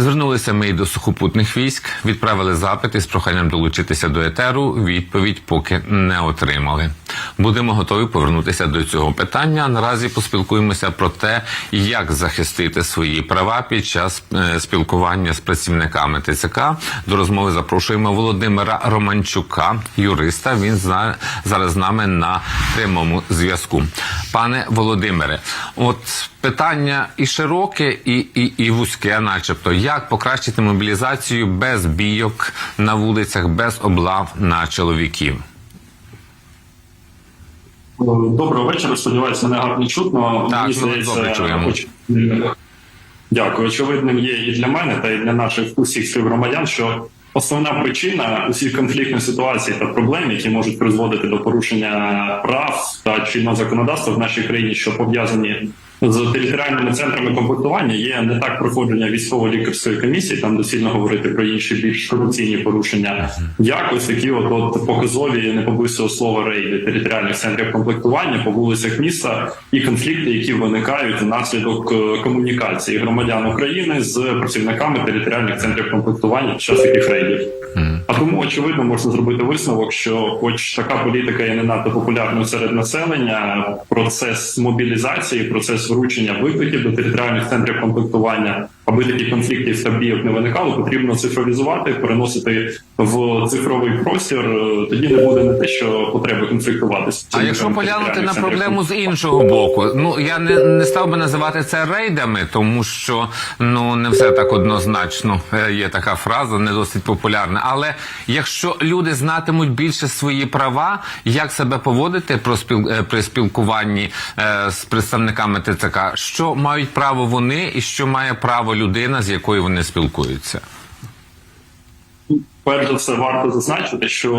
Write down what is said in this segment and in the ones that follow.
Звернулися ми і до сухопутних військ, відправили запити з проханням долучитися до етеру. Відповідь поки не отримали. Будемо готові повернутися до цього питання. Наразі поспілкуємося про те, як захистити свої права під час е, спілкування з працівниками ТЦК. До розмови запрошуємо Володимира Романчука, юриста. Він зараз з нами на прямому зв'язку. Пане Володимире, от питання і широке, і, і, і вузьке, начебто, як покращити мобілізацію без бійок на вулицях, без облав на чоловіків. Доброго вечора. Сподіваюся, мене гарно чутно. Так, Мені ми добре чуємо. Дякую. Очевидним є і для мене, та й для наших усіх співгромадян, що основна причина усіх конфліктних ситуацій та проблем, які можуть призводити до порушення прав та чинного законодавства в нашій країні, що пов'язані з територіальними центрами комплектування, є не так проходження військово-лікарської комісії, там доцільно говорити про інші більш корупційні порушення, як ось такі от, от показові не побоюсь слова рейди територіальних центрів комплектування по вулицях міста і конфлікти, які виникають внаслідок е, комунікації громадян України з працівниками територіальних центрів комплектування під час таких рейдів. А тому очевидно можна зробити висновок, що, хоч така політика є не надто популярною серед населення, процес мобілізації, процес вручення викликів до територіальних центрів комплектування, аби таких конфліктів та бійок не виникало, потрібно цифровізувати, переносити в цифровий простір. Тоді не буде не те, що потреби конфліктувати. з А якщо поглянути на проблему з іншого боку, ну я не, не став би називати це рейдами, тому що ну не все так однозначно. Е, Є така фраза, не досить популярна. Але якщо люди знатимуть більше свої права, як себе поводити про спіл, е, при спілкуванні е, з представниками ТЦК, що мають право вони і що має право людина, з якою вони спілкуються. Перш за все, варто зазначити, що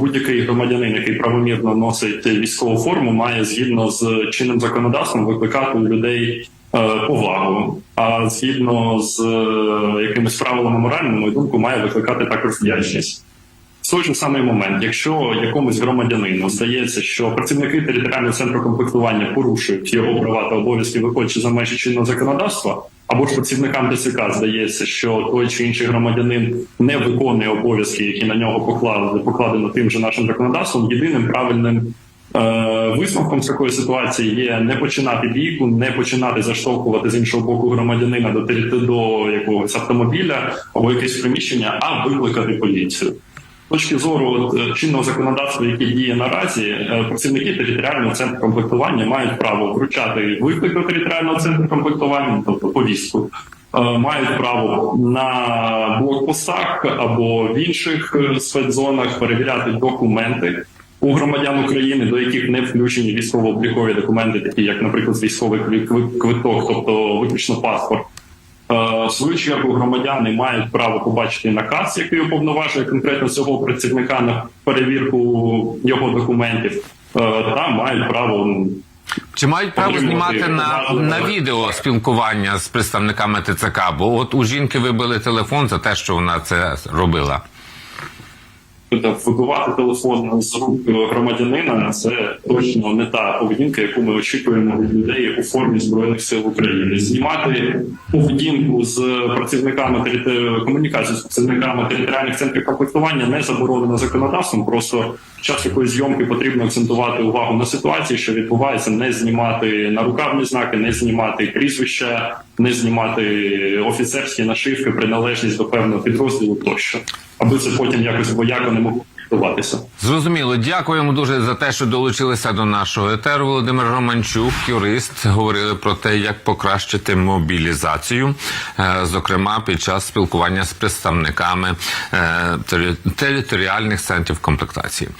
будь-який громадянин, який правомірно носить військову форму, має згідно з чинним законодавством викликати у людей повагу. А згідно з е, якимись правилами моральними, мою думку, має викликати також вдячність. В той же самий момент, якщо якомусь громадянину здається, що працівники територіального центру комплектування порушують його права та обов'язки, виходячи за межі чинного законодавства, або ж працівникам ТЦК здається, що той чи інший громадянин не виконує обов'язки, які на нього покладено, покладено тим же нашим законодавством, єдиним правильним Е, Висновком з такої ситуації є не починати бійку, не починати заштовхувати з іншого боку громадянина до до якогось автомобіля або якесь приміщення, а викликати поліцію. З точки зору е, чинного законодавства, яке діє наразі, е, працівники територіального центру комплектування мають право вручати виклик до територіального центру комплектування, тобто повістку. е, Мають право на блокпостах або в інших е, спецзонах перевіряти документи у громадян України, до яких не включені військово-облікові документи, такі як, наприклад, військовий квит- квит- квиток, тобто виключно паспорт. Е, В свою чергу громадяни мають право побачити наказ, який уповноважує конкретно цього працівника на перевірку його документів, е, та мають право ну, Чи мають право знімати на, на відео спілкування з представниками ТЦК? Бо от у жінки вибили телефон за те, що вона це робила. Тобто вибивати телефон з рук громадянина це точно не та поведінка, яку ми очікуємо від людей у формі збройних сил України. Знімати поведінку з працівниками комунікацію з працівниками територіальних центрів комплектування не заборонено законодавством. Просто час якоїсь зйомки потрібно акцентувати увагу на ситуації, що відбувається, не знімати нарукавні знаки, не знімати прізвища, не знімати офіцерські нашивки, приналежність до певного підрозділу тощо, аби це потім якось бояко не могло відбуватися. Зрозуміло, дякуємо дуже за те, що долучилися до нашого етеру. Володимир Романчук, юрист, говорили про те, як покращити мобілізацію, е, зокрема під час спілкування з представниками е, територіальних центрів комплектації.